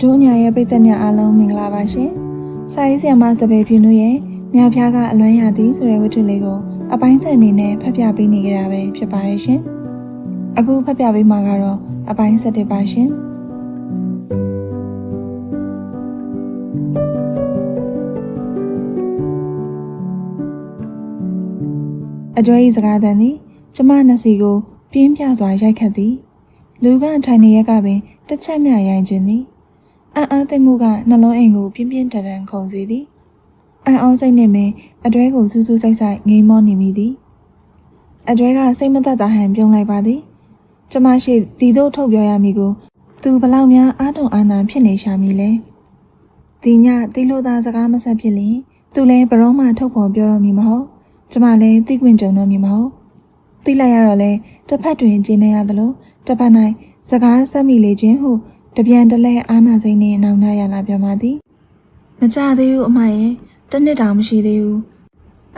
တို့ညာရဲ့ပြည်သက်များအားလုံးမင်္ဂလာပါရှင်။စာရေးဆရာမစပယ်ဖြူနုရဲ့မြောက်ဖျားကအလွမ်းရသည်ဆိုတဲ့ဝတ္ထုလေးကိုအပိုင်းဆက်အနေနဲ့ဖတ်ပြပေးနေကြတာပဲဖြစ်ပါတယ်ရှင်။အခုဖတ်ပြပေးမှာကတော့အပိုင်းဆက်တစ်ပါရှင်။အကျွဲဤစကားတန်သည်ကျမနှစီကို ပြင်းပြစွာရိုက်ခတ်သည်လူကထိုင်နေရက်ကပင်တစ်ချက်မျှရိုင်ခြင်းသည် အံ့အားသိမှုကနှလုံးအိမ်ကိုပြင်းပြင်းထန်ထန်ခုန်စေသည်အံ့အားစိတ်နှင့်ပင်အတွဲကိုစူးစူးဆိုင်ဆိုင်ငိမ်းမောနေမိသည်အတွဲကစိတ်မသက်သာဟန်ပြုံးလိုက်ပါသည်ကျမရှိဒီသို့ထုတ်ပြောရမည်ကို သူဘလောက်များအားတုံအားနာဖြစ်နေရှာမည်လဲဒီညတိလို့သာစကားမဆက်ဖြစ်လင်သူလည်းဘရောမှထုတ်ဖော်ပြောတော့မည်မဟုတ်ကျမလည်းသိခွင့်ကြုံတော့မည်မဟုတ်သိလိုက်ရတော့လဲတစ်ဖက်တွင်ကျင်းနေရသလိုတစ်ဖက်၌စကားဆက်မိလေခြင်းဟု တပြန်တလဲအာနာစိန်နှင့်နောင်နာရလာပြန်ပါသည်မကြသေးဘူးအမရဲ့တစ်နှစ်တောင်မရှိသေးဘူး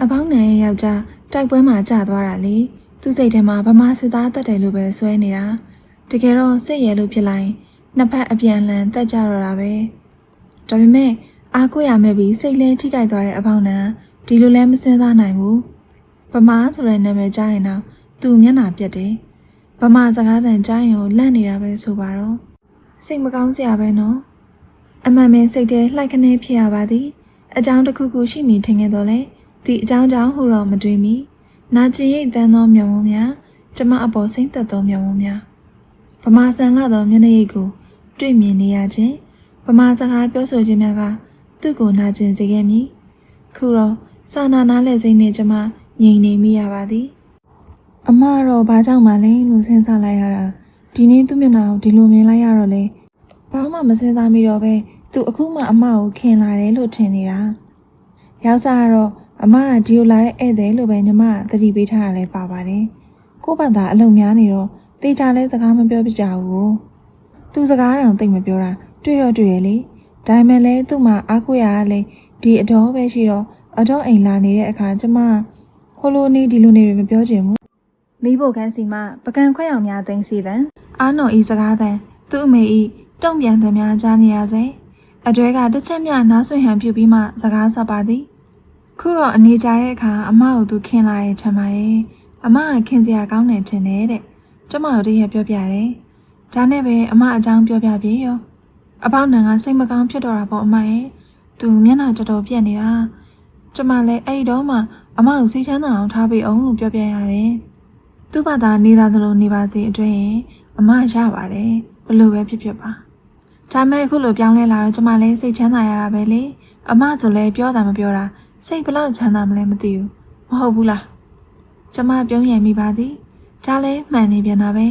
အပေါင်းနယ်ရဲ့ယောက်ျားတိုက်ပွဲမှာကြာသွားတာလေသူစိတ်ထဲမှာဗမာစစ်သားတက်တယ်လို့ပဲဆွဲနေတာတကယ်တော့စိတ်ရလို့ဖြစ်လိုက်နှစ်ဖက်အပြန်အလှန်တက်ကြတော့တာပဲဒါပေမဲ့အားကိုးရမဲ့ပြီးစိတ်လဲထိကြိုက်သွားတဲ့အပေါင်းနံဒီလိုလဲမစင်စားနိုင်ဘူးဗမာဆိုတဲ့နာမည်ကြားရင်တော့သူမျက်နှာပြက်တယ်ဗမာစကားသံကြားရင်ကိုလန့်နေတာပဲဆိုပါတော့ စိတ်မကောင်းစရာပဲနော်အမှန်ပဲစိတ်ထဲလှိုက်ခနဲဖြစ်ရပါသည်အကြောင်းတစ်ခုခုရှိမည်ထင်ခဲ့တော့လေဒီအကြောင်းကြောင့်ဟူတော့မတွေးမီနာကျင်ရိတ်တန်းသောမျက်ဝန်းများကျမအပေါ်စိမ့်သက်သောမျက်ဝန်းများဗမာဆန်လာသောမျက်နှာရိပ်ကိုတွေ့မြင်နေရခြင်းဗမာစကားပြောဆိုခြင်းများကသူ့ကိုနာကျင်စေခဲ့မည်ခုတော့စာနာနာလက်စိမ့်နဲ့ကျမငြိမ်နေမိရပါသည်အမကတော့ဘာကြောင့်မှလဲလို့စဉ်းစားလိုက်ရတာ ဒီနေ့သူ့မျက်နှာကိုဒီလိုမြင်လိုက်ရတော့လေဘာမှမစဉ်းစားမိတော့ပဲသူအခုမှအမကိုခင်လာတယ်လို့ထင်နေတာရောက်စားကတော့အမကဒီလိုလာတဲ့ဧည့်သည်လို့ပဲညီမကသတိပေးထားရလဲပါပါတယ်ကို့ဘာသာအလုံများနေတော့တေချာလဲစကားမပြောပြကြဘူးသူစကားတောင်သိမ့်မပြောတာတွေ့တော့တွေ့ရလေဒါပေမဲ့လဲသူ့မှာအားကိုးရကလေဒီအတော်ပဲရှိတော့အတော်အိမ်လာနေတဲ့အခါကျမဟိုလိုနေဒီလိုနေတွေမပြောချင်ဘူး မိဖို့ခန်းစီမှပကံခွက်ရောင်များသိမ်းစီတဲ့အာနော်ဤစကားတဲ့သူ့အမေဤတုံ့ပြန်သည်များကြားနေရစေအတွဲကတစ်ချက်မျှနားဆွင့်ဟန်ပြုပြီးမှစကားဆက်ပါသည်ခုတော့အနေကြတဲ့အခါအမကိုသူခင်လာရဲ့ချမ်းပါတယ်အမကခင်စရာကောင်းတယ်ထင်တယ်တဲ့ကျမတို့တည်းရပြောပြတယ်ဒါနဲ့ပဲအမအကြောင်းပြောပြပြေရောအပေါင်းနံကစိတ်မကောင်းဖြစ်တော့တာပေါ့အမရဲ့သူမျက်နှာတော်တော်ပြက်နေတာကျမလည်းအဲ့ဒီတော့မှအမကိုစိတ်ချမ်းသာအောင်ထားပေးအောင်လို့ပြောပြရတယ် သူ့ဘာသာနေသားသလိုနေပါစေအတွင်းအမရပါတယ်ဘလို့ပဲဖြစ်ဖြစ်ပါဒါမဲ့အခုလိုပြောင်းလဲလာတော့ကျမလည်းစိတ်ချမ်းသာရတာပဲလေအမဆိုလဲပြောတာမပြောတာစိတ်ဘလောက်ချမ်းသာမလဲမသိဘူးမဟုတ်ဘူးလားကျမပြုံးရံမိပါသည်ဒါလည်းမှန်နေပြန်တာပဲ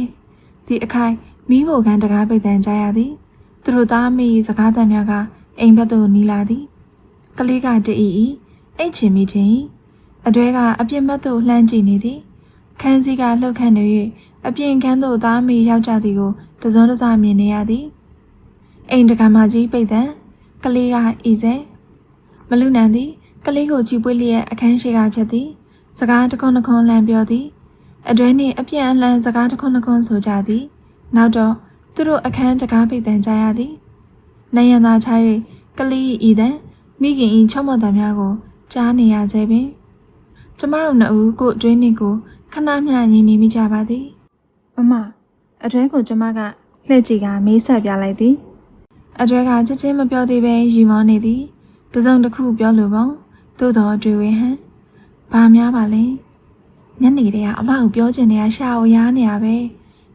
ဒီအခိုင်မိဖို့ခန်းတကားပိတ်တန်ကြရသည်သူတို့သားမိစကားတန်များကအိမ်ဘက်သို့နီးလာသည်ကလေးကတည်ဤအိတ်ချင်မိခြင်းအတွဲကအပြစ်မဲ့သို့လှမ်းကြည့်နေသည် ခန်းစည်းကလှုပ်ခန့်နေ၍အပြင်ခန်းသို့သားမိယောက်ျားသည်ကိုတစုံတစမြင်နေရသည်အိမ်တကမာကြီးပိတ်သံကလေးကဤစဲမလူနန်သည်ကလေးကိုကြည့်ပွေးလျက်အခန်းရှိကဖြစ်သည် စကားတစ်ခွန်းတစ်ခွန်းလှမ်းပြောသည်အတွဲနှင့်အပြန်အလှန်စကားတစ်ခွန်းတစ်ခွန်းဆိုကြသည် နောက်တော့သူတို့အခန်းတကားပိတ်တန်ကြရသည်နိုင်ရန်သာချ၍ကလေးဤသံမိခင်ဤချုံမတံများကိုကြားနေရစေပင်ကျမတို့နှစ်ဦးကိုအတွင်းနှင့်ကို ခဏမျှရင်နေမိကြပါသည်မမအတွဲကိုကျမကလှည့်ကြည့်ကမေးဆက်ပြလိုက်သည်အတွဲကချက်ချင်းမပြောသေးပဲရီမောနေသည်တစုံတစ်ခုပြောလိုပေါ့သို့တော်တွေ့ဝင်ဟန်ဘာများပါလဲညနေတည်းကအမကိုပြောချင်နေတာရှာအိုရားနေရပဲ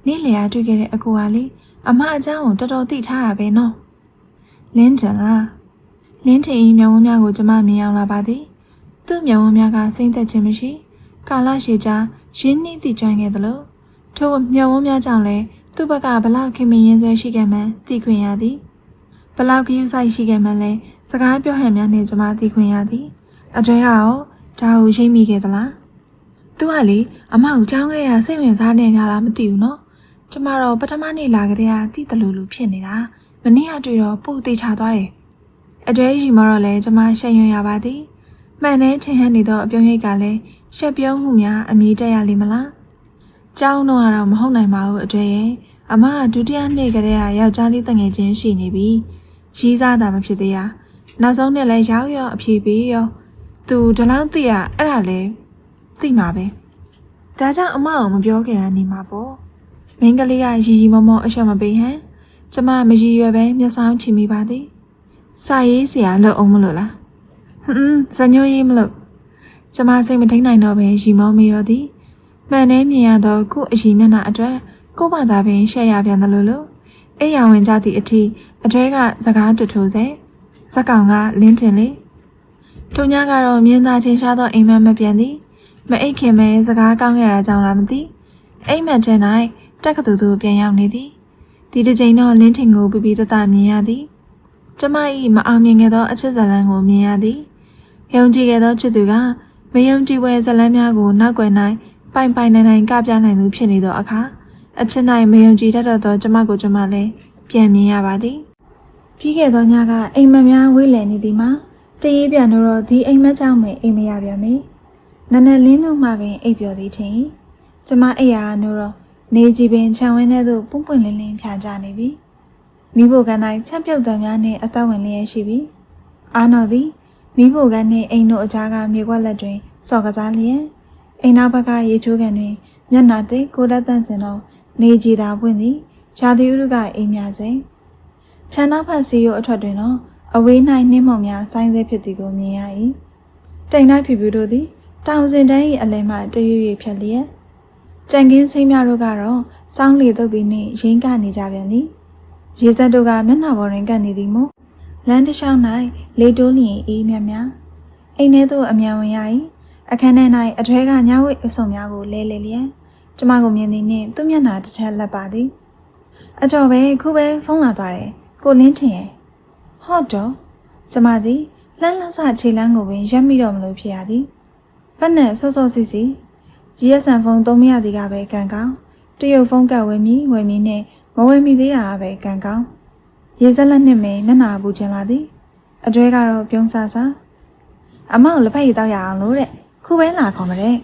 နေ့လည်ကတွေ့ခဲ့တဲ့အကူကလေအမအကြောင်းကိုတော်တော်သိထားတာပဲနော်လင်းတန်လားလင်းထင်ဤမျက်ဝန်းများကိုကျမမြင်အောင်လာပါသည်သူ့မျက်ဝန်းများကစိမ့်သက်ခြင်းမရှိ ကာလရှည်ကြား ရင်းနှီးတည်ကျွမ်းခဲ့သလိုထို့မျက်ဝန်းများကြောင့်လည်းသူ့ဘက်ကဘလောက်ခင်မင်းရင်ဆွဲရှိခဲ့မှန်းသိခွင့်ရသည်ဘလောက်ကြည့်ဆိုင်ရှိခဲ့မှန်းလဲစကားပြောဟန်များနဲ့ကျွန်မသိခွင့်ရသည်အတွဲကရောဒါကိုရှိမိခဲ့သလားသူကလေအမကိုကြောင်းကလေးကစိတ်ဝင်စားနေကြလားမသိဘူးနော်ကျမတော့ပထမနေ့လာကြတဲ့ကတိတလူလူဖြစ်နေတာမနေ့ကတွေ့တော့ပို့သေးချသွားတယ်အတွဲရှိမတော့လဲကျမရှက်ရွံ့ရပါသည် မှန်တဲ့ထင်ဟန်နေသောအပြုံးရိပ်ကလည်းရှက်ပြုံးမှုများအမြည်တက်ရလိမ့်မလား။ကြောင်းတော့ကတော့မဟုတ်နိုင်ပါဘူးအတွေ့ရဲ့အမကဒုတိယနေ့ကတည်းကယောက်ျားလေးတငယ်ချင်းရှိနေပြီရီးစားတာမဖြစ်သေးရနောက်ဆုံးနေ့လဲရောက်ရောအဖြေပေးရောသူဒီလောက်သိရအဲ့ဒါလဲသိမှာပဲဒါကြောင့်အမအောင်မပြောခင်တာနေမှာပေါ့မင်းကလေးကရီရီမောမောအရှက်မပေးဟမ်ကျမမရည်ရွယ်ပဲမျက်စောင်းချီမိပါသည်စာရေးစရာလောက်အောင်မလို့လား ဟွန်းဇညိုရေးမလို့ကျမစိတ်မထိန်နိုင်တော့ပဲရီမောမေရောသည်မှန်နေမြင်ရသောခုအရီမျက်နှာအတွက်ကို့ဘာသာပင်ရှက်ရပြန်တယ်လို့လို့အိယာဝင်ကြသည့်အထိအထွဲကစကားတူထိုးစေဇက်ကောင်ကလင်းတင်လေထုံညာကတော့မြင်းသားထင်ရှားသောအိမ်မက်မပြန်သည်မအိတ်ခင်မဲစကားကောင်းခဲ့တာကြောင့်လားမသိအိမ်မက်ထဲ၌တက်ကတူတူပြန်ရောက်နေသည်ဒီတစ်ချိန်တော့လင်းတင်ကိုပြပြတတမြင်ရသည်ကျမ၏မအောင်မြင်ခဲ့သောအချစ်ဇလံကိုမြင်ရသည် ယုံကြည်ခဲ့သောချစ်သူကမယုံကြည်ဝဲဇလံများကိုနောက်ွယ်၌ပိုင်ပိုင်နိုင်နိုင်ကပြနိုင်သူဖြစ်နေသောအခါအချစ်၌မယုံကြည်တတ်သောကျမကိုကျမလည်းပြန်မြင်ရပါသည်ပြီးခဲ့သောညကအိမ်မက်များဝေးလည်နေသည်မှာတရေပြန်တော့ဒီအိမ်မက်ကြောင့်ပဲအိမ်မရပြန်မေနနလင်းတို့မှပင်အိပ်ပျော်သည်ထင်ကျမအိယာနိုးတော့နေကြည်ပင်ခြံဝင်းထဲသို့ပွန့်ပွန့်လင်းလင်းဖြာကြနေပြီမိဖို့ကန်တိုင်းချက်ပြုတ်တံများနှင့်အသက်ဝင်လျက်ရှိပြီအာနော်သည် မိဖို့ကန်နှင့်အိမ်တို့အကြားကမြေကွက်လက်တွင်စော်ကစားလျက်အိမ်နောက်ဘက်ကရေချိုးကန်တွင်မျက်နှာသိကိုလက်တန့်စင်တော့နေကြည်သာပွင့်သည်ရာသီဥတုကအိမ်များစဉ်ခြံနောက်ဖက်စီရိုအထွက်တွင်တော့အဝေး၌နှင်းမုံများဆိုင်းဆဲဖြစ်သည်ကိုမြင်ရ၏တိမ်၌ဖြူဖြူတို့သည်တောင်စင်တန်း၏အလယ်မှတရွရွဖြတ်လျက်ကြံကင်းစိမ်းများတို့ကတော့စောင်းလေတုတ်သည်နှင့်ရင်းကနေကြပြန်သည်ရေစက်တို့ကမျက်နှာပေါ်တွင်ကပ်နေသည်မို့ လမ်းတစ်လျှောက်၌လေတိုးလျင်အေးမြတ်များအိမ်ထဲသို့အမြန်ဝင်ရ၏အခန်းထဲ၌အထွဲကညဝိတ်အစုံများကိုလဲလဲလျက်ကျမကိုမြင်သည်နှင့်သူ့မျက်နှာတစ်ချက်လက်ပါသည်အတော်ပဲခုပဲဖုန်းလာသွားတယ်ကိုလင်းထင်ရဲ့ဟုတ်တော့ကျမသည်လှမ်းလှမ်းစခြေလမ်းကိုပင်ရက်မိတော့မလို့ဖြစ်ရသည်ဖက်နဲ့စောစောစီစီ GSM ဖုန်းသုံးမရသည်ကပဲကံကောင်းတရုတ်ဖုန်းကဝယ်မိဝယ်မိနဲ့မဝယ်မိသေးတာပဲကံကောင်း ရေစက်လက်နဲ့မင်းမျက်နှာပူချင်လာသည်အကျွဲကတော့ပြုံးဆဆအမောက်လက်ဖက်ရည်တောက်ရအောင်လို့တဲ့ခုပဲလာခေါ်မတဲ့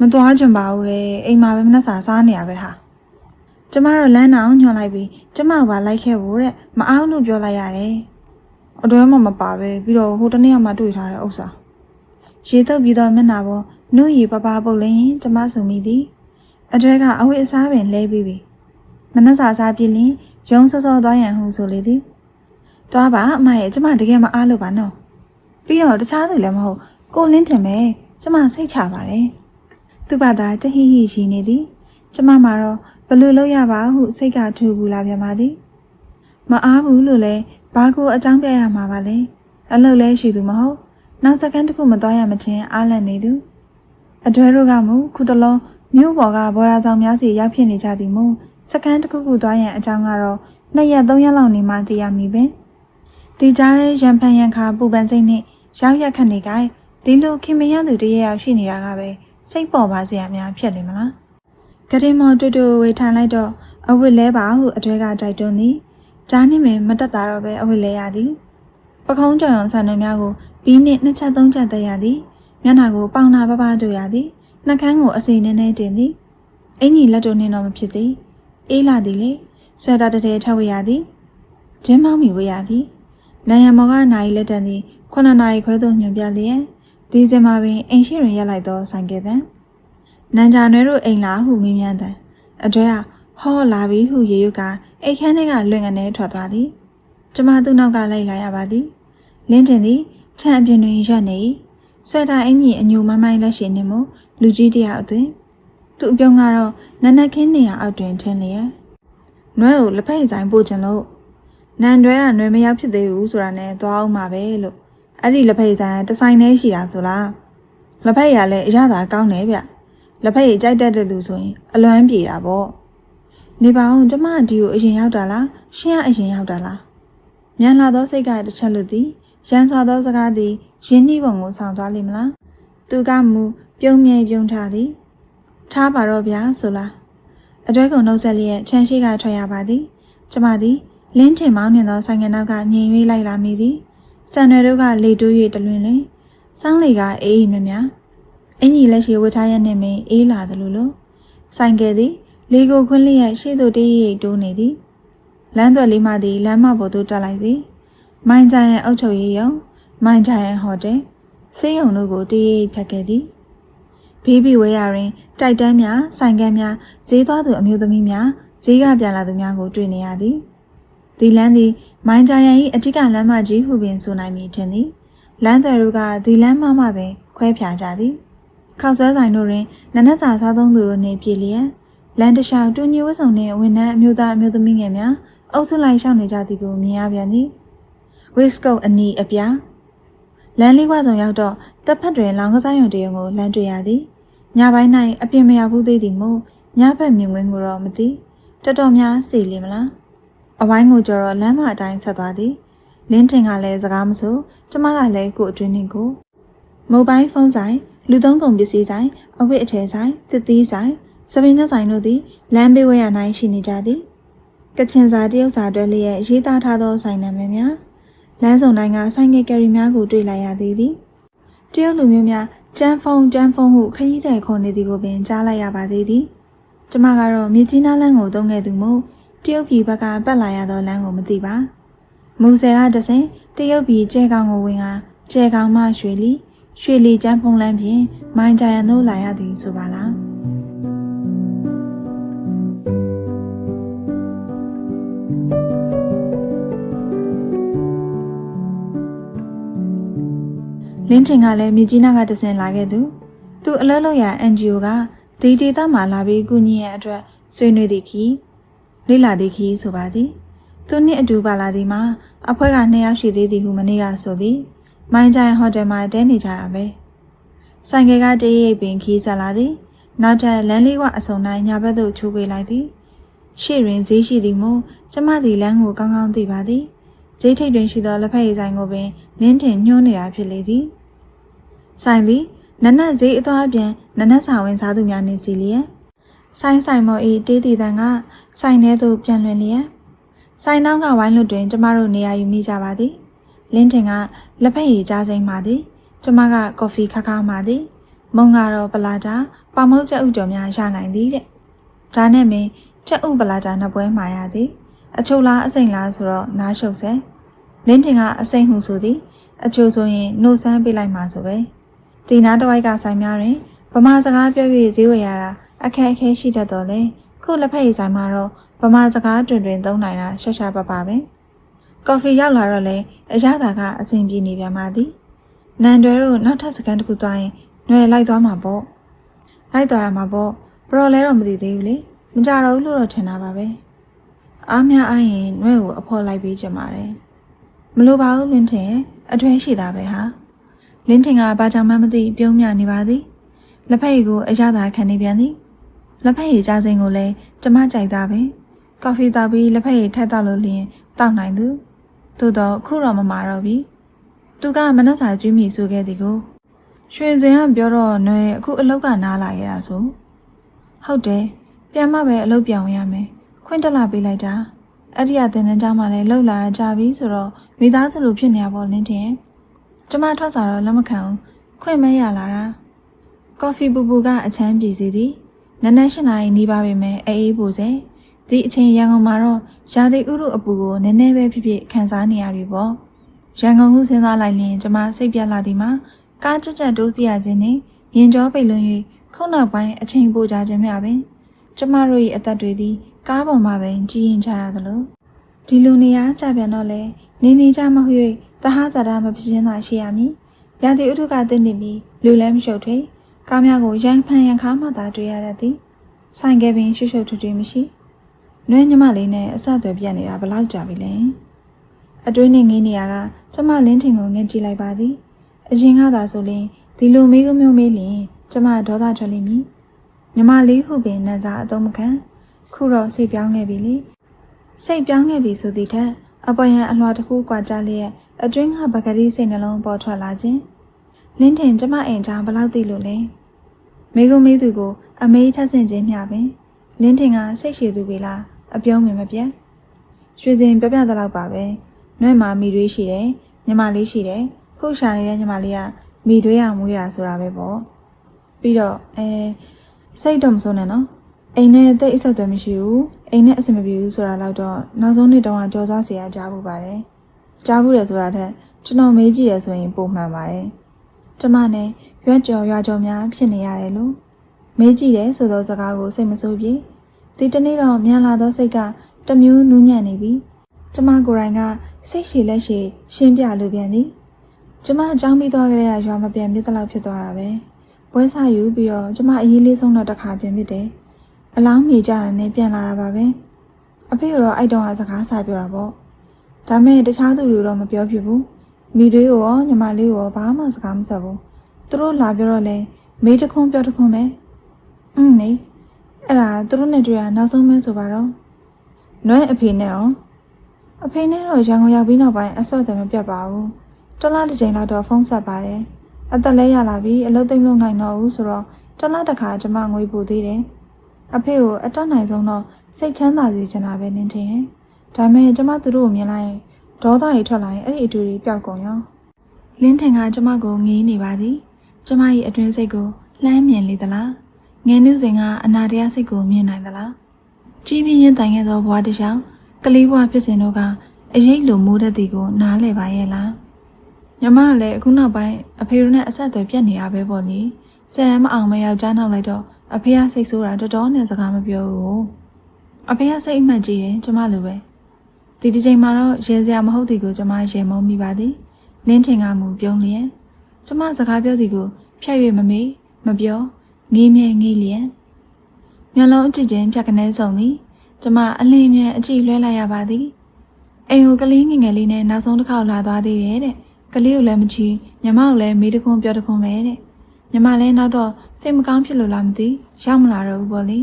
မသွားကြပါဘူးလေအိမ်မှာပဲမနှက်စာစားနေရပဲဟာကျမတို့လမ်းအောင်ညွှန်လိုက်ပြီးကျမကပါလိုက်ခဲ့ဖို့တဲ့မအောင်လို့ပြောလိုက်ရတယ်အတွဲမှမပါပဲပြီးတော့ဟိုတနေ့ကမှတွေ့ထားတဲ့ဥစ္စာရေတုပ်ပြီးတော့မျက်နှာပေါ်နှုတ်ရည်ပပပုတ်လင်းကျမဆိုမိသည်အတွဲကအဝိအစားပင်လဲပြီးပြီမနှက်စာစားပြင်းလင် ရုံစောစောသွားရန်ဟုဆိုလေသည်သွားပါအမရဲ့ကျမတကယ်မအားလို့ပါနော်ပြီးတော့တခြားသူလည်းမဟုတ်ကိုလင်းတင်ပဲကျမစိတ်ချပါတယ်သူ့ဘာသာတဟိဟိရှိနေသည်ကျမမှာတော့ဘလို့လို့ရပါဟုစိတ်ကထူဘူးလာပြန်ပါသည်မအားဘူးလို့လဲဘာကိုအကြောင်းပြရမှာပါလဲအလုပ်လဲရှိသူမဟုတ်နောက်စကန်တစ်ခုမသွားရမချင်းအားလန့်နေသူအတွဲတို့ကမူခုတလုံးမြို့ပေါ်ကဘော်ရာဆောင်များစီရောက်ဖြစ်နေကြသည်မို့ စကန်တစ်ခုခုသွားရန်အကြောင်းကတော့နှစ်ရက်သုံးရက်လောက်နေမှသိရမည်ပင်ဒီကြားတဲ့ရံဖန်ရံခါပူပန်စိတ်နဲ့ရောက်ရက်ခတ်နေကြဒီလိုခင်မရသူတရေရောက်ရှိနေတာကပဲစိတ်ပေါ်ပါစရာများဖြစ်နေမလားဂရင်မော်တူတူဝေထိုင်လိုက်တော့အဝတ်လဲပါဟုအတွဲကတိုက်တွန်းသည်ဂျားနှင်းမမတက်တာတော့ပဲအဝတ်လဲရသည်ပခုံးကြောင်အောင်ဆန်တွေများကိုဘီးနှင့်နှစ်ချက်သုံးချက်သက်ရသည်မျက်နှာကိုပေါင်နာပပတို့ရသည်နှကန်းကိုအစီနည်းနည်းတင်သည်အင်ကြီးလက်တို့နှင်းတော့မဖြစ်သည် အေးလာသည်လေဆွဲတာတည်းထဝရသည်ဂျင်းမောင်းမီဝရသည်လန်ရမော်ကနိုင်လက်တန်သည်ခုနှစ်နာရီခွဲသို့ညွန်ပြလျက်ဒီစင်မှာပင်အိမ်ရှိတွင်ရက်လိုက်သောဆိုင်ကဲတံနန်ဂျာနွဲတို့အိမ်လာဟုမေးမြန်းတယ်အတွဲကဟောလာပြီဟုရေရွကအိတ်ခမ်းထဲကလွင်ကနေထွက်သွားသည်ကျမသူ့နောက်ကလိုက်လာရပါသည်လင်းတင်သည်ခြံအပြင်တွင်ရက်နေဆွဲတာအင်ကြီးအညိုမမိုင်းလက်ရှိနေမှုလူကြီးတယောက်အတွင် သူ့အပြုံးကတော့နနက်ခင်းနေရအောက်တွင်ထင်းလျက်နွဲကိုလက်ဖက်ဆိုင်ပို့ချင်လို့နန်တွဲကနွဲမရောက်ဖြစ်သေးဘူးဆိုတာနဲ့သွားအောင်ပါပဲလို့အဲ့ဒီလက်ဖက်ဆိုင်တဆိုင်နေရှိတာဆိုလားလက်ဖက်ရလည်းအရသာကောင်းတယ်ဗျလက်ဖက်ရကြိုက်တတ်တဲ့သူဆိုရင်အလွမ်းပြေတာပေါ့နေပါအောင်ကျမဒီကိုအရင်ရောက်တာလားရှင်းရအရင်ရောက်တာလားမြန်လာသောစိတ်ကတစ်ချက်လွတ်သည်ရန်စွာသောစကားသည်ရင်းနှီးပုံကိုဆောင်သွားလိမ့်မလားသူကမူပြုံးမြဲပြုံးထားသည် ထားပါတော့ဗျာဆိုလားအတွဲကုန်နှုတ်ဆက်လျက်ခြံရှိကထွက်ရပါသည်ကျမသည်လင်းထင်မောင်းနှင်သောဆိုင်ငယ်နောက်ကငြိမ်၍လိုက်လာမိသည်စံရွယ်တို့ကလေတိုး၍တလွင်လင်စောင်းလေကအေးအေးမြမြအင်ကြီးလက်ရှိဝတ်ထားရနှင့်မင်းအေးလာသလိုလိုဆိုင်ကယ်သည်လေကိုခွင်းလျက်ရှေ့သို့တေးရိပ်တိုးနေသည်လမ်းသွက်လေးမှသည်လမ်းမပေါ်သို့တက်လိုက်သည်မိုင်းကြရဲ့အုတ်ချုပ်ရေးရုံမိုင်းကြရဲ့ဟိုတယ်ဆေးရုံတို့ကိုတေးရိပ်ဖြတ်ခဲ့သည်ဘေးဘီဝဲရတွင် တိုက်တန်းများဆိုင်ကန်းများဈေးသွားသူအမျိုးသမီးများဈေးကပြန်လာသူများကိုတွေ့နေရသည်ဒီလမ်းသည်မိုင်းကြရန်၏အထက်ကလမ်းမကြီးဟုပင်ဆိုနိုင်မည်ထင်သည်လမ်းသွယ်တို့ကဒီလမ်းမမှပင်ခွဲဖြာကြသည်ခောက်ဆွဲဆိုင်တို့တွင်နနက်စာစားသုံးသူတို့နှင့်ပြည်လျက်လမ်းတစ်လျှောက်တူညီဝတ်ဆောင်နှင့်ဝန်ထမ်းအမျိုးသားအမျိုးသမီးငယ်များအုပ်စုလိုက်ရှောက်နေကြသည်ကိုမြင်ရပြန်သည်ဝစ်ကုတ်အနီးအပြားလမ်းလေးဝဆောင်ရောက်တော့တပ်ဖက်တွင်လောင်ကစားရုံတရုံကိုလမ်းတွေ့ရသည် ညပိုင်း၌အပြင်မရဘူးသေးသည်မို့ညဘက်မြင်ကွင်းကိုတော့မသိတော်တော်များစီလီမလားအဝိုင်းကိုကြော်တော့လမ်းမအတိုင်းဆက်သွားသည်လင်းတင်ကလည်းစကားမဆိုကျမကလည်းကိုအတွင်းနှင့်ကိုမိုဘိုင်းဖုန်းဆိုင်လူသုံးကုန်ပစ္စည်းဆိုင်အဝတ်အထည်ဆိုင်သစ်သီးဆိုင်စပင်းသက်ဆိုင်တို့သည်လမ်းဘေးဝဲရ၌ရှိနေကြသည်ကချင်စာတရုတ်စာတွဲလျက်ရေးသားထားသောဆိုင်နာမည်များလမ်းစုံတိုင်းကဆိုင်ငယ်ကယ်ရီများကိုတွေ့လိုက်ရသေးသည်တရုတ်လူမျိုးများ ကျန်းဖုံကျန်းဖုံဟုခရီးသည်ခေါ်နေသည်ကိုပင်ကြားလိုက်ရပါသေးသည်ကျမကတော့မြေကြီးနားလမ်းကိုသုံးခဲ့သူမို့တရုတ်ပြည်ဘက်ကပတ်လာရသောလမ်းကိုမသိပါမူဆယ်ကတဆင်တရုတ်ပြည်ကျဲကောင်ကိုဝင်ကကျဲကောင်မှရွှေလီရွှေလီကျန်းဖုံလမ်းဖြင့်မိုင်းကြရန်သို့လာရသည်ဆိုပါလား လင်းတင်ကလည်းမြကြီးနားကတဆင်လာခဲ့သူသူအလုပ်လုပ်ရာ NGO ကဒီဒေသမှာလာပြီးကူညီရတဲ့အတွက်ဆွေးနွေးသည့်ခီလိလာသည့်ခီဆိုပါသည်သူနှင့်အတူပါလာသည်မှာအဖွဲ့ကနှစ်ယောက်ရှိသေးသည်ဟုမနေ့ကဆိုသည်မိုင်းကြိုင်ဟိုတယ်မှာတဲနေကြတာပဲဆိုင်ကယ်ကတရိပ်ပင်ခီးဆက်လာသည်နောက်ထပ်လမ်းလေးကအစုံတိုင်းညာဘက်သို့ချိုးပေးလိုက်သည်ရှေ့တွင်ဈေးရှိသည်မို့ကျမသည်လမ်းကိုကောင်းကောင်းသိပါသည်ဈေးထိပ်တွင်ရှိသောလက်ဖက်ရည်ဆိုင်ကိုပင်လင်းတင်ညှိုးနေတာဖြစ်လေသည် ဆိုင်သည်နနက်ဈေးအသွားပြန်နနက်စာဝင်စားသူများနေစီလျက်ဆိုင်ဆိုင်မော်ဤတေးတီတန်ကဆိုင်ထဲသို့ပြန်လွင်လျက်ဆိုင်နောက်ကဝိုင်းလွတ်တွင် ကျမတို့နေရာယူမိကြပါသည်လင်းတင်ကလက်ဖက်ရည်ကြားစိမ့်ပါသည်ကျမကကော်ဖီခါခါပါသည်မုံကတော့ပလာတာပမုတ်ချက်ဥကြော်များရနိုင်သည်တဲ့ဒါနဲ့မင်းချက်ဥပလာတာနှစ်ပွဲမှာရသည်အချိုလားအစိမ်လားဆိုတော့နားရှုပ်စဲလင်းတင်ကအစိမ်ဟုဆိုသည်အချိုဆိုရင်နှုတ်ဆန်းပေးလိုက်မှာဆိုပဲ ဒီနားတစ်ဝိုက်ကဆိုင်များတွင်ဗမာစကားပြော၍ဈေးဝယ်ရတာအခက်အခဲရှိတတ်တော်လဲခုလက်ဖက်ရည်ဆိုင်မှာတော့ဗမာစကားတွင်တွင်သုံးနိုင်တာရှာရှာပါပါပဲကော်ဖီရောက်လာတော့လဲအရသာကအဆင်ပြေနေပြန်ပါသည်နန်တွဲတို့နောက်ထပ်စကန်တစ်ခုသွားရင်နှွယ်လိုက်သွားမှာပေါ့လိုက်သွားရမှာပေါ့ပရောလဲတော့မသိသေးဘူးလေမကြတော့ဘူးလို့တော့ထင်တာပါပဲအားများအားရင်နှွယ်ကိုအဖော်လိုက်ပေးကြမှာတယ်မလိုပါဘူးလွင်ထင်အထွဲရှိတာပဲဟာ လင်းထင်ကဘာကြောင့်မှမသိပြုံးမြနေပါသည်လက်ဖက်ရည်ကိုအရသာခံနေပြန်သည်လက်ဖက်ရည်ကြားစိမ်းကိုလည်းကျမကြိုက်သားပဲကော်ဖီတောက်ပြီးလက်ဖက်ရည်ထက်တောက်လို့လျင်တောက်နိုင်သူသို့တော့ခုတော့မမာတော့ပြီသူကမနှက်စာကျွေးမိဆိုခဲ့သည်ကိုရွှေစင်ကပြောတော့နွယ်အခုအလောက်ကနားလာရတာဆိုဟုတ်တယ်ပြန်မှပဲအလုပ်ပြောင်းရမယ်ခွင့်တက်လာပေးလိုက်တာအဲ့ဒီအတင်တန်းကြောင်းမှလည်းလှုပ်လာကြပြီဆိုတော့မိသားစုလိုဖြစ်နေရပါလင်းတင် ကျမထွက်စာတော့လက်မခံဘူးခွင့်မရလာတာကော်ဖီပူပူကအချမ်းပြေစီသည်နနက်၈နာရီနီးပါပဲမယ်အေးအေးပူစေဒီအချိန်ရန်ကုန်မှာတော့ရာသီဥတုအပူကိုနည်းနည်းပဲဖြစ်ဖြစ်ခံစားနေရပြီပေါ့ရန်ကုန်ကိုစဉ်းစားလိုက်ရင်ကျမစိတ်ပြတ်လာသည်မှာကားကြက်ကြက်တိုးစီရခြင်းနဲ့ရင်ကြောပိတ်လွန်၍ခုနောက်ပိုင်းအချိန်ပိုကြခြင်းများပင်ကျမတို့၏အသက်တွေသည်ကားပေါ်မှာပင်ကြီးရင်ချရသလိုဒီလူနေရာကြပြန်တော့လေနေနေကြမဟုတ်၍ တဟဇာတာမဖြစ်ခြင်းသာရှိရမည်ရာသီဥတုကတည်နေပြီးလူလည်းမရှုပ်ထွေးကားများကိုရန်ဖန်ရန်ခါမှသာတွေ့ရတတ်သည်ဆိုင်ကပင်ရှုပ်ရှုပ်ထွေးထွေးမရှိနှွေးညမလေးနဲ့အဆက်အသွယ်ပြတ်နေတာဘလောက်ကြာပြီလဲအတွင်းနဲ့ငင်းနေရကကျမလင်းထင်ကိုငဲကြည့်လိုက်ပါသည်အရင်ကသာဆိုရင်ဒီလိုမေးကမျိုးမေးလျင်ကျမဒေါသထွက်လိမ့်မည်မြမလေးဟုပင်နန်းစားအသုံးမခံခုတော့စိတ်ပြောင်းခဲ့ပြီလေစိတ်ပြောင်းခဲ့ပြီဆိုသည့်ထက် အပေါ်ယံအလွှာတစ်ခုကွာကြလျက်အတွင်းကပကတိစိတ်နှလုံးပေါ်ထွက်လာခြင်းလင်းထင်ကျမအိမ်ချောင်းဘလောက်သိလို့လဲမိကုမေးသူကိုအမေးထက်ဆင်ခြင်းမျှပင်လင်းထင်ကစိတ်ရှည်သူပဲလားအပြုံးမြင်မပြတ်ရွှေစင်ပြပြသလောက်ပါပဲနှွဲ့မှာမိတွေးရှိတယ်ညီမလေးရှိတယ်ခုရှာနေတဲ့ညီမလေးကမိတွေးရမွေးတာဆိုတာပဲပေါ့ပြီးတော့အဲစိတ်တော့မစိုးနဲ့နော် အိမ်နဲ့အသက်အဆက်အသွယ်မရှိဘူးအိမ်နဲ့အဆင်မပြေဘူးဆိုတာတော့နောက်ဆုံးနေ့တုန်းကကြော်စားစရာကြားဖို့ပါတယ်ကြားဖို့တယ်ဆိုတာထက်ကျွန်တော်မေးကြည့်တယ်ဆိုရင်ပုံမှန်ပါတယ်ကျမနဲ့ရွက်ကြော်ရွာကြော်များဖြစ်နေရတယ်လို့မေးကြည့်တယ်ဆိုသောစကားကိုစိတ်မဆိုးပြေဒီတနေ့တော့မြန်လာသောစိတ်ကတမျိုးနူးညံ့နေပြီကျမကိုယ်တိုင်ကစိတ်ရှည်လက်ရှည်ရှင်းပြလိုပြန်သည်ကျမအကြောင်းပြီးသွားကြတဲ့ရွာမပြန်မြစ်တလောက်ဖြစ်သွားတာပဲပွဲစားယူပြီးတော့ကျမအရေးလေးဆုံးတော့တစ်ခါပြန်မြစ်တယ် အလောင်းမြေကြတာနဲ့ပြန်လာတာပါပဲအဖေကတော့အဲ့တုန်းကစကားစာပြောတာပေါ့ဒါမဲ့တခြားသူတွေတော့မပြောဖြစ်ဘူးမိတွေရောညီမလေးရောဘာမှစကားမဆက်ဘူးသူတို့လာပြောတော့လဲမေးတခွန်းပြောတခွန်းပဲอืมနေအဲ့ဒါသူတို့နဲ့တွေ့ရနောက်ဆုံးမဲဆိုပါတော့နွဲအဖေနဲ့အောင်အဖေနဲ့တော့ရန်ကုန်ရောက်ပြီးနောက်ပိုင်းအဆော့တယ်မပြတ်ပါဘူးတစ်လားတစ်ချိန်လောက်တော့ဖုန်းဆက်ပါတယ်အသက်လဲရလာပြီအလုပ်သိမ့်လို့နိုင်တော့ဘူးဆိုတော့တစ်လားတစ်ခါကျမငွေပို့သေးတယ် အဖေကိုအတက်နိုင်ဆုံးတော့စိတ်ချမ်းသာစေချင်တာပဲနင်းထင်ရဲ့ဒါပေမဲ့ကျမသူတို့ကိုမြင်လိုက်ရင်ဒေါသကြီးထွက်လာရင်အဲ့ဒီအတူတွေပျောက်ကုန်ရောလင်းထင်ကကျမကိုငေးနေပါသည်ကျမ၏အတွင်းစိတ်ကိုလှမ်းမြင်လေသလားငယ်နုစဉ်ကအနာတရားစိတ်ကိုမြင်နိုင်သလားကြီးပြင်းရင်တိုင်ခဲ့သောဘဝတစ်လျှောက်ကလေးဘဝဖြစ်စဉ်တို့ကအရေးလိုမိုးတဲ့တီကိုနားလည်ပါရဲ့လားညမကလည်းအခုနောက်ပိုင်းအဖေတို့နဲ့အဆက်အသွယ်ပြတ်နေရပဲပေါ့လေဆယ်တန်းမအောင်မယောက်ျားနောက်လိုက်တော့ အဖေကစိတ်ဆိုးတာတော်တော်နဲ့စကားမပြောဘူးအဖေကစိတ်အမှန်ကြီးတယ်ကျမလိုပဲဒီဒီချိန်မှာတော့ရေစရာမဟုတ်သည်ကိုကျမရေမုံမိပါသည်လင်းထင်ကမူပြုံးလျက်ကျမစကားပြောသည်ကိုဖြတ်၍မမေ့မပြောငေးမြဲငေးလျက်မျက်လုံးအကြည့်ချင်းဖြတ်ကနေဆုံးသည်ကျမအလင်းမြန်အကြည့်လွှဲလိုက်ရပါသည်အိမ်ကိုကလေးငယ်ငယ်လေးနဲ့နောက်ဆုံးတစ်ခေါက်လာသွားသေးတယ်တဲ့ကလေးကိုလည်းမချီညီမကိုလည်းမေးတခွန်းပြောတခွန်းပဲတဲ့ ညီမလည်းနောက်တော့စိတ်မကောင်းဖြစ်လို့လားမသိရောက်မလာတော့ဘူးပေါ့လေ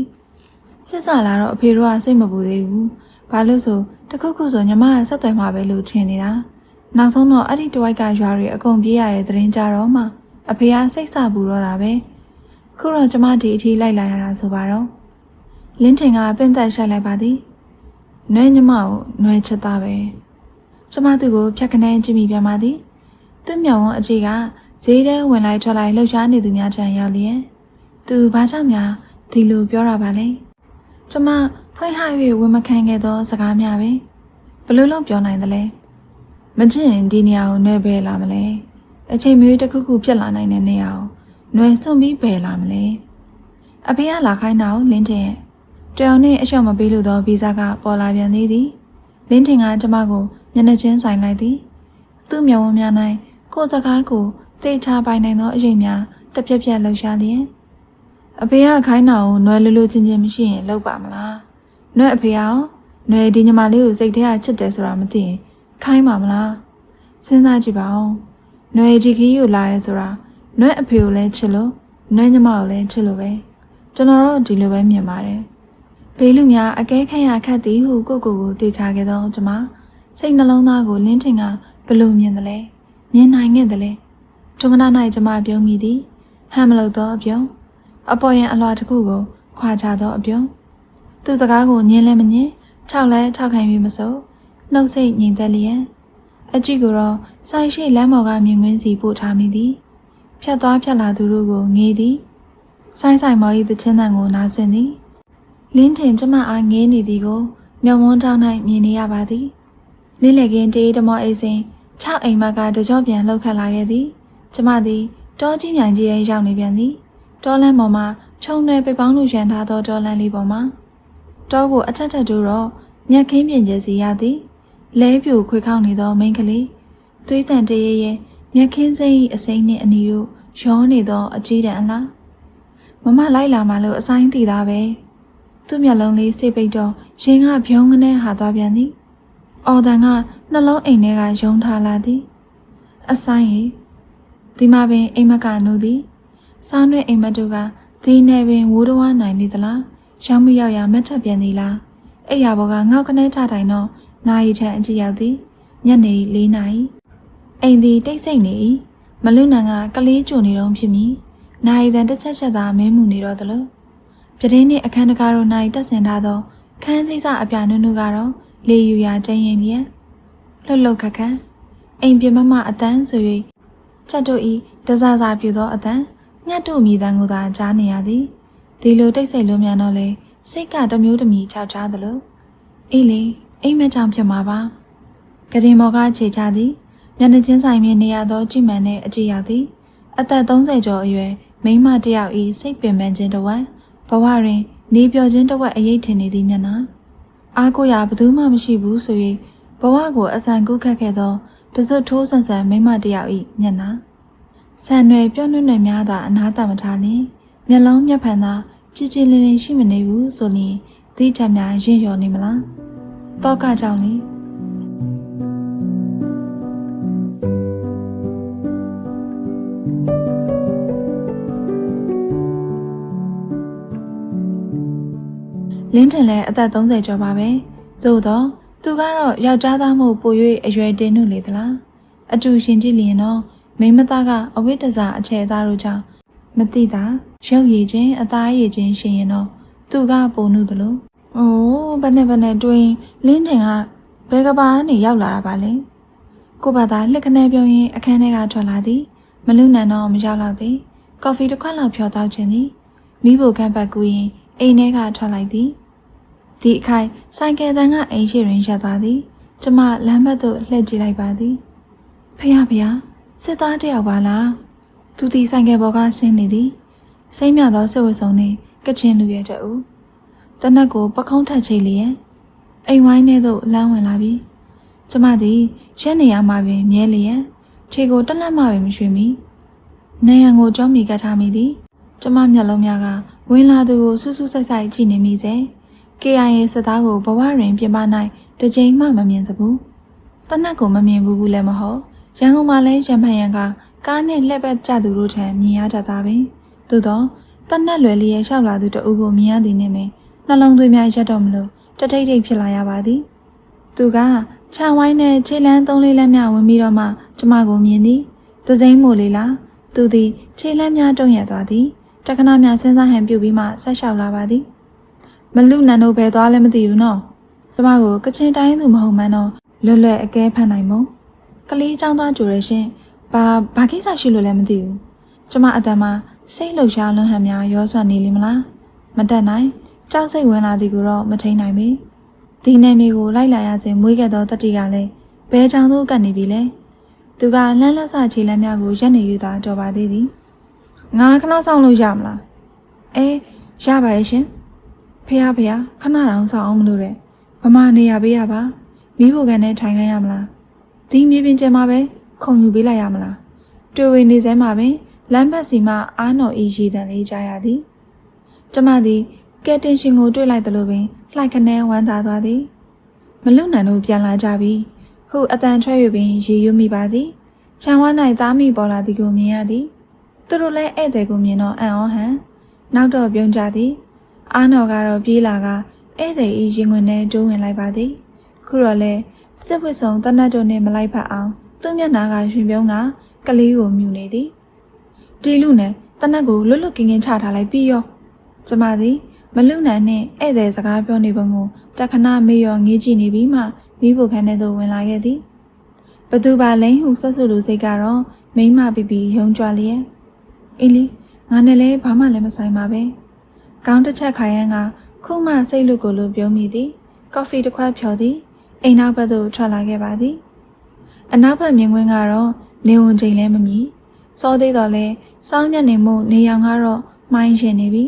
စစ်စလာတော့အဖေတို့ကစိတ်မပူသေးဘူးဘာလို့ဆိုတခုခုဆိုညီမကဆက်သွယ်မှာပဲလို့ထင်နေတာနောက်ဆုံးတော့အဲ့ဒီတဝိုက်ကရွာတွေအကုန်ပြေးရတဲ့သတင်းကြတော့မှအဖေကစိတ်ဆပူတော့တာပဲခုတော့ကျမဒီအထိလိုက်လာရတာဆိုပါတော့လင်းထင်ကပင့်သက်ရှိုက်လိုက်ပါသည်နွဲညီမကိုနွဲချက်သားပဲကျမသူ့ကိုဖြတ်ခနဲကြည့်မိပြန်ပါသည်သူ့မြောင်ဝန်းအကြီးက ဈေးထဲဝင်လိုက်ထွက်လိုက်လှုပ်ရှားနေသူများထံရောက်လျင်သူဘာကြောင့်များဒီလိုပြောတာပါလဲကျမဖွင့်ဟ၍ဝင်မခံခဲ့သောစကားများပဲဘလို့လုံးပြောနိုင်သလဲမချင်ဒီနေရာကိုနှွဲဘဲလာမလဲအချိန်မျိုးတစ်ခုခုဖြစ်လာနိုင်တဲ့နေရာကိုနှွဲစွန့်ပြီးဘဲလာမလဲအဖေကလာခိုင်းတာကိုလင်းတင်ရဲ့တယောက်နဲ့အလျှော့မပေးလို့သောဗီဇာကပေါ်လာပြန်သေးသည်လင်းတင်ကကျမကိုမျက်နှာချင်းဆိုင်လိုက်သည်သူ့မျက်ဝန်းများ၌ကိုယ်စကားကို သိထားပိုင်နိုင်သောအရေးများတစ်ပြက်ပြက်လှုပ်ရှားလျင်အဖေကခိုင်းတာကိုနွယ်လူလူချင်းချင်းမရှိရင်လောက်ပါမလားနွယ်အဖေရောနွယ်ဒီညီမလေးကိုစိတ်ထဲကချစ်တယ်ဆိုတာမသိရင်ခိုင်းပါမလားစဉ်းစားကြည့်ပါဦးနွယ်ဒီခီးကိုလာရဲဆိုတာနွယ်အဖေကိုလည်းချစ်လို့နွယ်ညီမကိုလည်းချစ်လို့ပဲကျွန်တော်တို့ဒီလိုပဲမြင်ပါတယ်ဘေးလူများအကဲခန့်ရခတ်သည်ဟုကိုကိုကိုတေချာခဲ့သောကျွန်မစိတ်နှလုံးသားကိုလင်းထင်ကဘလို့မြင်သလဲမြင်နိုင်ခဲ့သလဲ ထုံကနာ၌ကျမပြုံးမိသည်ဟမ်မလို့သောအပြုံးအပေါ်ရန်အလွာတစ်ခုကိုခွာချသောအပြုံးသူစကားကိုညင်းလဲမညင်းထောက်လဲထောက်ခံ၍မစိုးနှုတ်ဆက်ငြိမ်သက်လျက်အကြည့်ကိုတော့ဆိုင်ရှိလမ်းပေါ်ကမြင်ကွင်းစီပို့ထားမိသည်ဖြတ်သွားဖြတ်လာသူတို့ကိုငေးသည်ဆိုင်ဆိုင်မော်၏တချင်းတန်ကိုနားဆင်သည်လင်းထင်ကျမအားငေးနေသည်ကိုမျက်ဝန်းတောင်း၌မြင်နေရပါသည်လင်းလေကင်းတေးတမောအိစဉ်၆အိမ်မကတကြောပြန်လှုပ်ခတ်လာခဲ့သည် ကျမသည်တောကြီးမြိုင်ကြီးရဲရောက်နေပြန်သည်တောလန်းပေါ်မှာခြုံနယ်ပိပောင်းလူရန်ထားသောတောလန်းလေးပေါ်မှာတောကိုအထက်ထက်တူတော့မြက်ခင်းပြင်ကျစီရသည်လဲပြူခွေခေါက်နေသောမိန်းကလေးသွေးတန်တရေရဲမြက်ခင်းစိမ့်အစိမ့်နှင့်အနီတို့ရောနေသောအကြီးတန်းအလားမမလိုက်လာမှလို့အဆိုင်တည်သားပဲသူ့မျက်လုံးလေးစိတ်ပိတ်တော့ရင်ကဖြုံးကနေဟာသွားပြန်သည်အော်တန်ကနှလုံးအိမ်ထဲကယုံထားလာသည်အဆိုင်ရီ ဒီမှာပင်အိမ်မကနိုးသည်စားနွဲ့အိမ်မတို့ကဒီနယ်ပင်ဝိုးတော်ဝနိုင်နေသလားရောင်းမရောက်ရမတ်ထပ်ပြန်သည်လားအိယာဘောကငေါက်ခနဲထထိုင်တော့နာရီထန်အကြည့်ရောက်သည်ညနေ၄နာရီအိမ်သည်တိတ်ဆိတ်နေ၏မလွနန်ကကလေးကြုံနေတော့ဖြစ်မည်နိုင်တန်တစ်ချက်ချက်သာမင်းမှုနေတော့သလိုပြတင်းနှင့်အခန်းတကားတို့၌တက်ဆင်ထားသောခန်းစည်းစအပြနုနုကတော့လေယူရာကျင်းရင်လျက်လှုပ်လှုပ်ခက်ခက်အိမ်ပြမမအတန်းဆို၍ ချက်တို့ဤတစားစားပြူသောအတန်းညတ်တို့မြည်တမ်းကိုသာကြားနေရသည်ဒီလိုတိတ်ဆိတ်လုံးမြန်တော့လေစိတ်ကတစ်မျိုးတစ်မီခြောက်ချသလိုအေးလေအိမ်မက်ကြောင့်ဖြစ်မှာပါကရင်မော်ကခြေချသည်မျက်နှာချင်းဆိုင်မြင်နေရသောကြည်မှန်တဲ့အကြည့်ရောက်သည်အသက်30ကျော်အရွယ်မိန်းမတစ်ယောက်ဤစိတ်ပင်ပန်းခြင်းတစ်ဝက်ဘဝတွင် နေပြောခြင်းတစ်ဝက်အရေးထင်နေသည်မျက်နှာအားကိုရာဘယ်သူမှမရှိဘူးဆို၍ဘဝကိုအဆန်ကူးခတ်ခဲ့သော တစွတ်ထိုးဆန်ဆန်မိန်းမတစ်ယောက်ဤမျက်နှာဆန်ရွယ်ပြော့နှွဲ့များသာအနာတမထားလျင်မျက်လုံးမျက်ဖန်သာကြည်ကြည်လင်လင်ရှိမနေဘူးဆိုရင်သီးထက်များရင့်ရော်နေမလားတောကကြောင့်လေလင်းထင်လဲအသက်30ကျော်ပါပဲသို့တော့ သူကတော့ယောက်ျားသားမှုပို၍အရွယ်တင်နုလေသလားအတူရှင်ကြည့်လျင်တော့မိန်းမသားကအဝိတ္တဇာအချေသားတို့ကြောင့်မတိတာရုပ်ရည်ချင်းအသားရည်ချင်းရှင်ရင်တော့သူကပုံနုသလိုအိုးဘယ်နဲ့ဘယ်နဲ့တွင်လင်းထင်ကဘယ်ကဘာကနေရောက်လာတာပါလဲကိုဘာသာလက်ခနဲပြုံးရင်အခန်းထဲကထွက်လာသည်မလူနန်တော့မရောက်တော့သည်ကော်ဖီတစ်ခွက်လောက်ဖြောတောက်ခြင်းသည်မိဖို့ကန့်ပတ်ကူရင်အိမ်ထဲကထွက်လိုက်သည် ဒီအခိုင်ဆိုင်ကယ်တန်ကအိမ်ရှိတွင်ရပ်သွားသည်ကျမလမ်းဘက်သို့လှည့်ကြည့်လိုက်ပါသည်ဖေရဖေရစစ်သားတယောက်ပါလားသူဒီဆိုင်ကယ်ပေါ်ကဆင်းနေသည်စိမ့်မြသောစိတ်ဝတ်ဆုံးနှင့်ကချင်လူရဲ့တူတနက်ကိုပခုံးထက်ချိတ်လျက်အိမ်ဝိုင်းထဲသို့လမ်းဝင်လာပြီကျမသည်ရက်နေရမှပင်မြဲလျက်ခြေကိုတက်လက်မှပင်မရွှေမိနေရန်ကိုကြောမိကတ်ထားမိသည် ကျမမျက်လုံးများကဝင်လာသူကိုဆူးဆူးဆိုင်ဆိုင်ကြည့်နေမိစေ KIA စစ်သားကိုဘဝတွင်ပြင်ပ၌တစ်ကြိမ်မှမမြင်စဘူးတနက်ကိုမမြင်ဘူးဘူးလည်းမဟုတ်ရန်ကုန်မှာလည်းရံဖန်ရန်ကကားနဲ့လှည့်ပတ်ကြသူတို့ထံမြင်ရတတ်တာပင်သို့တော့တနက်လွယ်လျက်လျှောက်လာသူတအုပ်ကိုမြင်ရသည်နှင့်ပင်နှလုံးသွေးများရက်တော့မလို့တထိတ်ထိတ်ဖြစ်လာရပါသည်သူကခြံဝိုင်းနဲ့ခြေလန်းသုံးလေးလက်များဝင်ပြီးတော့မှကျမကိုမြင်သည်သစိမ့်မို့လေလားသူသည်ခြေလန်းများတုံ့ရသွားသည်တက္ကနာများစဉ်းစားဟန်ပြုပြီးမှဆက်လျှောက်လာပါသည် မလူနန်တို့ဘယ်သွားလဲမသိဘူးနော်ကျမကိုကချင်တိုင်းသူမဟုတ်မှန်းတော့လွတ်လွတ်အကဲဖတ်နိုင်မို့ကလေးចောင်းသားကြိုရရှင်ဘာဘာကိစ္စရှိလို့လဲမသိဘူးကျမအတန်မှာစိတ်လှုပ်ရှားလွန်းဟန်များရောဆွနေလိမလားမတက်နိုင်ကြောက်စိတ်ဝင်လာသည်ကိုတော့မထိန်နိုင်ပေဒီနယ်မြေကိုလိုက်လာရခြင်းမွေးခဲ့သောတတိကလည်းဘဲချောင်းသို့ကပ်နေပြီလေသူကလန်းလက်ဆခြေလမ်းများကိုရက်နေယူသာတော်ပါသေးသည်ငါခဏဆောင်လို့ရမလားအဲရပါရဲ့ရှင် ဖះဖះခဏတောင်ဆောင်အောင်မလို့တဲ့ဗမာနေရပေးရပါမိဖို့ကန်နဲ့ထိုင်ခိုင်းရမလားဒီမြေပြင်ကျမှာပဲခုံယူပေးလိုက်ရမလားတွေ့ဝေနေစဲမှာပင်လမ်းဘက်စီမှအားနော်ဤရည်တန်လေးကြားရသည်ကျမသည်ကဲတင်ရှင်ကိုတွေ့လိုက်သလိုပင်လှိုက်ခနဲဝမ်းသာသွားသည်မလွတ်နိုင်လို့ပြန်လာကြပြီဟုအတန်ထွက်၍ပင်ရေရွမိပါသည်ခြံဝါ၌သားမိပေါ်လာသည်ကိုမြင်ရသည်သူတို့လည်းဧည့်သည်ကိုမြင်တော့အံ့ဩဟန်နောက်တော့ပြုံးကြသည် အားနော်ကတော့ပြေးလာကဧည့်သည်ဤရင်ခွင်ထဲတိုးဝင်လိုက်ပါသည်ခုတော့လဲစစ်ဝစ်ဆောင်တနတ်တို့နဲ့မလိုက်ဖက်အောင်သူ့မျက်နှာကရွှင်ပြုံးကကလေးကိုမြူနေသည်တီလူနဲ့တနတ်ကိုလွတ်လွတ်ကင်းကင်းချထားလိုက်ပြီးရောကျမသည်မလူနန်နဲ့ဧည့်သည်စကားပြောနေပုံကိုတခဏမေးရောငေးကြည့်နေပြီးမှမိဖို့ခန်းထဲသို့ဝင်လာခဲ့သည်ဘသူပါလိန်ဟုဆက်ဆုလူစိတ်ကတော့မိမပီပီယုံကြွလျက်အေးလီငါနဲ့လည်းဘာမှလည်းမဆိုင်ပါပဲ ကောင်းတစ်ချက်ခိုင်ရန်ကခုမှစိတ်လူကိုလိုပြုံးမိသည်ကော်ဖီတစ်ခွက်ဖြော်သည်အိမ်နောက်ဘက်သို့ထွက်လာခဲ့ပါသည်အနောက်ဘက်မြင်ကွင်းကတော့နေဝင်ချိန်လည်းမမြည်စောသေးတော့လဲစောင်းညက်နေမှုနေရောင်ကတော့မိုင်းရှင်နေပြီ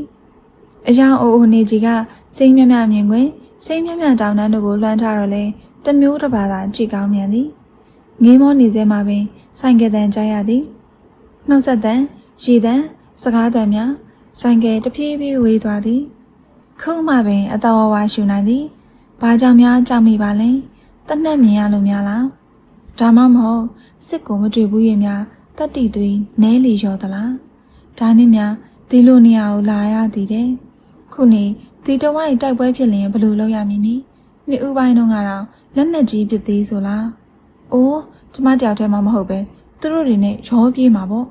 အယောင်အိုအိုနေကြီးကစိမ့်မြမြမြင်ကွင်းစိမ့်မြမြတောင်တန်းတို့ကိုလွှမ်းထားတော့လဲတမျိုးတစ်ပါးသာကြည့်ကောင်းမြန်သည်ငေးမောနေစဲမှာပင်ဆိုင်ကယ်တန်ကြားရသည်နှုတ်ဆက်တန်ရည်တန်စကားတန်များ ဆိုင်ကယ်တဖြည်းဖြည်းဝေးသွားသည် ခုမှပင်အတော်ဝါရှူနိုင်သည်ဘာကြောင့်များကြောက်မိပါလဲတနက်မြင်ရလို့များလားဒါမှမဟုတ်စစ်ကိုမတွေ့ဘူးရင်များတတ်တီသွေးနဲလီရောသလားဒါနဲ့များဒီလိုနေရာကိုလာရသည်တဲ့ခုနေဒီတဝိုက်တိုက်ပွဲဖြစ်လျင်ဘယ်လိုလုပ်ရမည်နည်းနှစ်ဦးပိုင်းတော့ကတော့လက်နက်ကြီးဖြစ်သေးဆိုလားအိုးကျမတယောက်တည်းမှမဟုတ်ပဲသူတို့တွေနဲ့ရောပြေးမှာပေါ့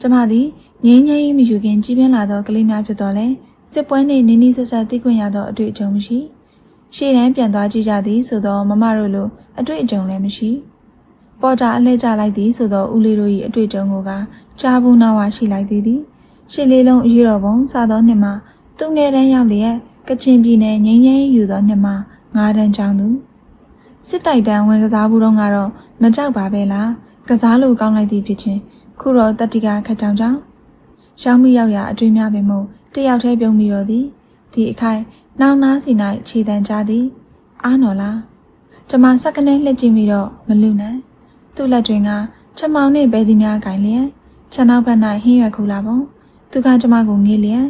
ကျမသည် ငင်းငိမ့်မယူခင်ကြီးပြင်းလာသောကလေးများဖြစ်တော်လဲစစ်ပွဲနှင့်နီးနီးဆက်ဆက်သိခွင့်ရသောအတွေ့အကြုံမရှိရှေ့တန်းပြန်သွားကြည့်ကြသည်ဆိုသောမမတို့လိုအတွေ့အကြုံလည်းမရှိပေါ်တာအလှည့်ကျလိုက်သည်ဆိုသောဦးလေးတို့၏အတွေ့အကြုံကိုကကြားဘူးနာဝါရှိလိုက်သည်သည်ရှေ့လေးလုံးအရေးတော်ပုံစသောနှစ်မှာသူငယ်တန်းရောက်လျက်ကချင်ပြည်နယ်ငင်းငင်းယူသောနှစ်မှာငါးတန်းချောင်းသူစစ်တိုက်တန်းဝင်ကစားဘူးတော့ကတော့မကြောက်ပါပဲလားကစားလို့ကောင်းလိုက်သည်ဖြစ်ချင်းခုတော့တတိကခက်ကြောင်ကြောင် ရှောင်းမိရောက်ရာအတွေ့များပင်မို့တယောက်တည်းပြုံးမိတော့သည်ဒီအခိုင်နောင်နာစီ၌ခြေတန်းကြသည်အားနော်လားကျမစက္ကနဲလှည့်ကြည့်မိတော့မလူနဲ့သူ့လက်တွင်ကချက်မောင်နှင့်ပဲသည်များကင်လျက်ခြံနောက်ဘက်၌ဟင်းရွက်ခုလာပုံသူကကျမကိုငေးလျက်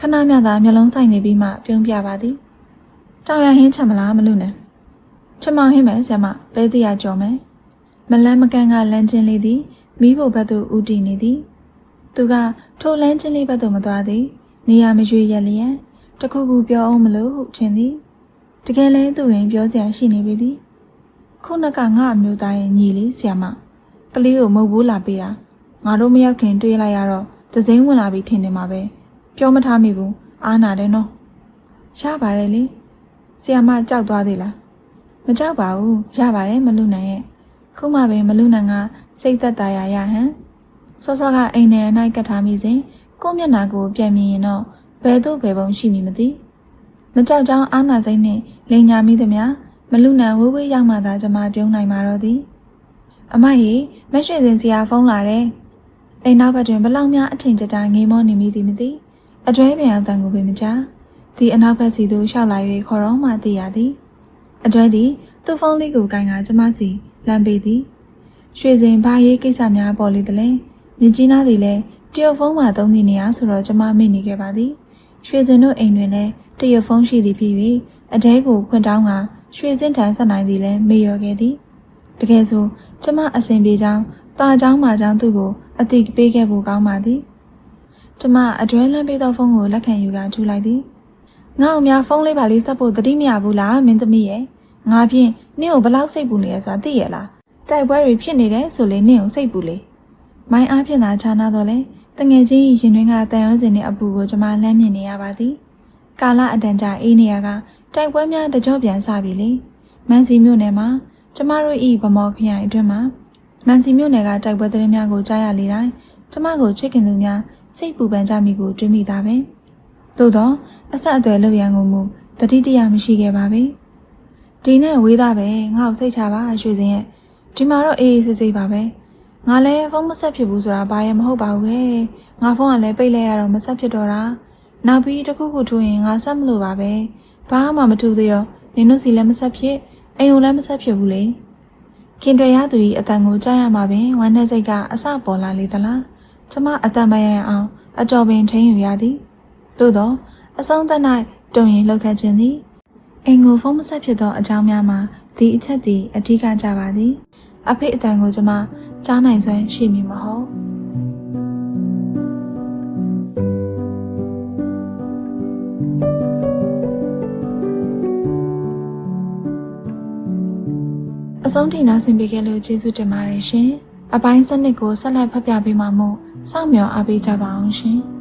ခဏမျှသာမျက်လုံးဆိုင်နေပြီးမှပြုံးပြပါသည်တောင်ရဟင်းချက်မလားမလူနဲ့ချက်မောင်ဟင်းမယ်ဆရာမပဲသည်ရကြော်မယ်မလန်းမကန်းကလမ်းချင်းလေးသည်မိဖို့ဘက်သို့ဦးတည်နေသည် သူကထိုလမ်းချင်းလေးဘက်သို့မသွားသည်နေရာမရွေရက်လျက်တခုခုပြောအောင်မလို့ဟုထင်သည်တကယ်လဲသူရင်ပြောစရာရှိနေပြီသည်ခုနကငါအမျိုးသားရဲ့ညီလေးဆရာမကလေးကိုမုတ်ဘူးလာပေးတာငါတို့မရောက်ခင်တွေးလိုက်ရတော့သစိမ်းဝင်လာပြီထင်နေမှာပဲပြောမထားမိဘူးအားနာတယ်နော်ရပါတယ်လေဆီယမကြောက်သွားသေးလားမကြောက်ပါဘူးရပါတယ်မလူနိုင်ရဲ့ခုမှပဲမလူနိုင်ကစိတ်သက်သာရရဟန် စောစောကအိမ်ထဲ၌ကတ်ထားမိစဉ်ကိုယ့်မျက်နှာကိုပြန်မြင်ရင်တော့ဘယ်သို့ဘယ်ပုံရှိမည်မသိမကြောက်ကြောင်းအားနာစိတ်နှင့်လိန်ညာမိသည်များမလူနိုင်ဝေးဝေးရောက်မှသာကျမပြုံးနိုင်မှာတော့သည်အမကြီးမရွှေစင်စရာဖုန်းလာတယ်အိမ်နောက်ဘက်တွင်ဘလောက်များအထင်ကြတာငေးမောနေမိသည်မသိအတွဲပြန်အတန်ကိုပင်မကြားဒီအနောက်ဘက်စီသို့ရှောက်လာ၍ခေါ်တော့မှသိရသည်အတွဲသည်သူ့ဖုန်းလေးကိုကင်ကကျမစီလမ်းပေးသည်ရွှေစင်ဘာရေးကိစ္စများပေါ်လေတလဲ မြင်ကြီးနားသည်လည်းတရုတ်ဖုန်းမှာသုံးသည့်နေရာဆိုတော့ကျမမေ့နေခဲ့ပါသည်ရွှေစင်တို့အိမ်တွင်လည်းတရုတ်ဖုန်းရှိသည်ဖြစ်၍အတဲကိုခွင့်တောင်းကရွှေစင်ထန်ဆက်နိုင်သည်လည်းမေ့လျော်ခဲ့သည်တကယ်ဆိုကျမအစဉ်ပြေကြောင်းတာเจ้าမှာเจ้าသူ့ကိုအတိပေးခဲ့ဖို့ကောင်းပါသည်ကျမအတွဲလမ်းပေးသောဖုန်းကိုလက်ခံယူကထူလိုက်သည်ငါ့အများဖုန်းလေးပါလေးဆက်ဖို့တတိမရဘူးလားမင်းသမီးရဲ့ငါဖြင့်နင့်ကိုဘလောက်စိတ်ပူနေလဲဆိုတာသိရလားတိုက်ပွဲတွေဖြစ်နေတယ်ဆိုလေနင့်ကိုစိတ်ပူလေ မိုင်းအားဖြင့်သာခြားနာတော့လေတငယ်ချင်းရင်တွင်းကတန်ရုံးစင်နဲ့အပူကိုကျမလှမ်းမြင်နေရပါသည်ကာလအတန်ကြာအေးနေရကတိုက်ပွဲများတကြောပြန်စပြီလေမန်စီမြို့နယ်မှာကျမတို့ဤဗမော်ခရိုင်အတွင်းမှာမန်စီမြို့နယ်ကတိုက်ပွဲသတင်းများကိုကြားရလေတိုင်းကျမကိုချစ်ခင်သူများစိတ်ပူပန်ကြမိကိုတွေးမိတာပဲသို့တော့အဆက်အသွယ်လုပ်ရန်ကိုမူတတိတရမရှိခဲ့ပါဘူးဒီနဲ့ဝေးသားပဲငါ့ကိုစိတ်ချပါရွှေစင်ရဲ့ဒီမှာတော့အေးအေးဆေးဆေးပါပဲ ငါလည်းဖုန်းမဆက်ဖြစ်ဘူးဆိုတာဘာရင်မဟုတ်ပါဘူးခဲငါဖုန်းကလည်းပိတ်လိုက်ရတော့မဆက်ဖြစ်တော့တာနောက်ပြီးတခုခုထိုးရင်ငါဆက်မလို့ပါပဲဘာမှမထူသေးတော့နင်တို့စီလည်းမဆက်ဖြစ်အိမ်ကိုလည်းမဆက်ဖြစ်ဘူးလေခင်တွေ့ရသူ၏အတန်ကိုကြားရမှာပင်ဝမ်းနဲ့စိတ်ကအစပေါ်လာလေသလားကျမအတန်မရန်အောင် အတော်ပင်ထိန်ယူရသည်သို့တော့အဆုံးသတ်၌တုံရင်လောက်ခတ်ခြင်းသည်အိမ်ကိုဖုန်းမဆက်ဖြစ်သောအကြောင်းများမှာဒီအချက်သည်အထူးကကြပါသည် အဖေအတန်ကိုကျမကြားနိုင်စွမ်းရှိမည်မဟုတ်အဆုံးထိနာဆင်ပေးခဲ့လို့ကျေးဇူးတင်ပါတယ်ရှင်။အပိုင်းစနစ်ကိုဆက်လက်ဖတ်ပြပေးမှာမို့စောင့်မျှော်အားပေးကြပါအောင်ရှင်။